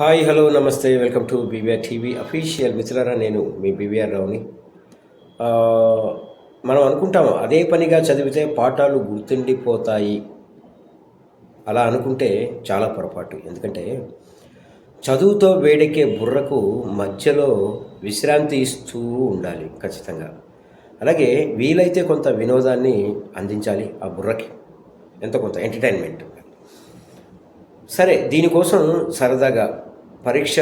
Hi hello namaste welcome to BVR TV official మిత్రులారా నేను మీ BVR రావుని. మనం అనుకుంటాము అదే పనిగా చదివితే పాఠాలు గుర్తుండిపోతాయి. అలా అనుకుంటే చాలా పొరపాటు. ఎందుకంటే చదువుతో వేడెక్కే బుర్రకు మధ్యలో విశ్రాంతి ఇస్తూ ఉండాలి ఖచ్చితంగా. అలాగే వీలైతే కొంత వినోదాన్ని అందించాలి ఆ బుర్రకి. ఎంతో కొంత ఎంటర్టైన్మెంట్ సరే దీనికోసం సరదాగా పరీక్ష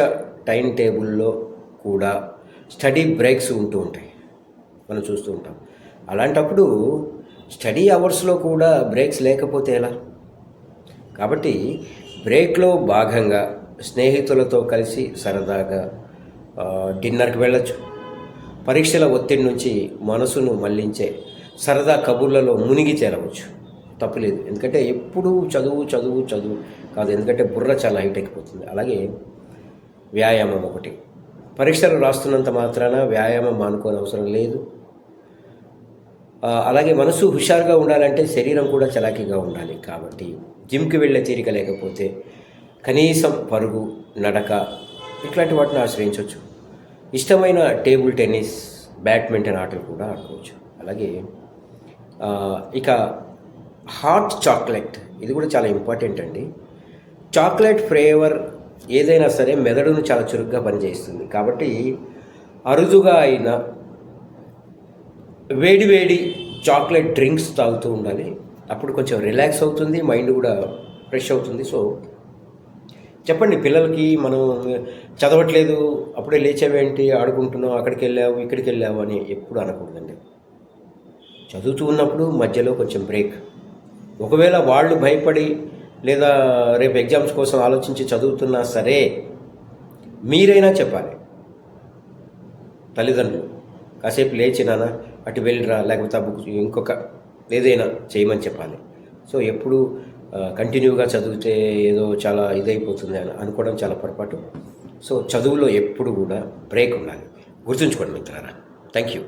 టైం టేబుల్లో కూడా స్టడీ బ్రేక్స్ ఉంటూ ఉంటాయి. మనం చూస్తూ ఉంటాం. అలాంటప్పుడు స్టడీ అవర్స్లో కూడా బ్రేక్స్ లేకపోతే ఎలా? కాబట్టి బ్రేక్లో భాగంగా స్నేహితులతో కలిసి సరదాగా డిన్నర్కి వెళ్ళచ్చు. పరీక్షల ఒత్తిడి నుంచి మనసును మళ్ళించే సరదా కబుర్లలో మునిగి చేరవచ్చు. తప్పులేదు. ఎందుకంటే ఎప్పుడూ చదువు చదువు చదువు కాదు. ఎందుకంటే బుర్ర చాలా హైట్ ఎక్కిపోతుంది అలాగే వ్యాయామం ఒకటి. పరీక్షలు రాస్తున్నంత మాత్రాన వ్యాయామం మానుకోని అవసరం లేదు. అలాగే మనసు హుషారుగా ఉండాలంటే శరీరం కూడా చలాకీగా ఉండాలి కాబట్టి జిమ్కి వెళ్ళే తీరిక లేకపోతే కనీసం పరుగు నడక ఇట్లాంటి వాటిని ఆశ్రయించవచ్చు ఇష్టమైన టేబుల్ టెన్నిస్ బ్యాడ్మింటన్ ఆటలు కూడా ఆడుకోవచ్చు. అలాగే ఇక హాట్ చాక్లెట్ ఇది కూడా చాలా ఇంపార్టెంట్ అండి. చాక్లెట్ ఫ్లేవర్ ఏదైనా సరే మెదడును చాలా చురుగ్గా పనిచేస్తుంది. కాబట్టి అరుదుగా అయిన వేడి వేడి చాక్లెట్ డ్రింక్స్ తాగుతూ ఉండాలి. అప్పుడు కొంచెం రిలాక్స్ అవుతుంది మైండ్ కూడా ఫ్రెష్ అవుతుంది. సో చెప్పండి పిల్లలకి మనం చదవట్లేదు అప్పుడే లేచావేంటి ఆడుకుంటున్నావు అక్కడికి వెళ్ళావు ఇక్కడికి వెళ్ళావు అని ఎప్పుడు అనకూడదండి. చదువుతూ ఉన్నప్పుడు మధ్యలో కొంచెం బ్రేక్. ఒకవేళ వాళ్ళు భయపడి లేదా రేపు ఎగ్జామ్స్ కోసం ఆలోచించి చదువుతున్నా సరే మీరైనా చెప్పాలి. తల్లిదండ్రులు కాసేపు లేచి అటు వెళ్ళిరా లేకపోతే బుక్ ఇంకొక ఏదైనా చేయమని చెప్పాలి. సో ఎప్పుడు కంటిన్యూగా చదివితే ఏదో చాలా ఇదైపోతుంది అని అనుకోవడం చాలా పొరపాటు. సో చదువులో ఎప్పుడు కూడా బ్రేక్ ఉండాలి. గుర్తుంచుకోండి మిత్రారా థ్యాంక్ యూ.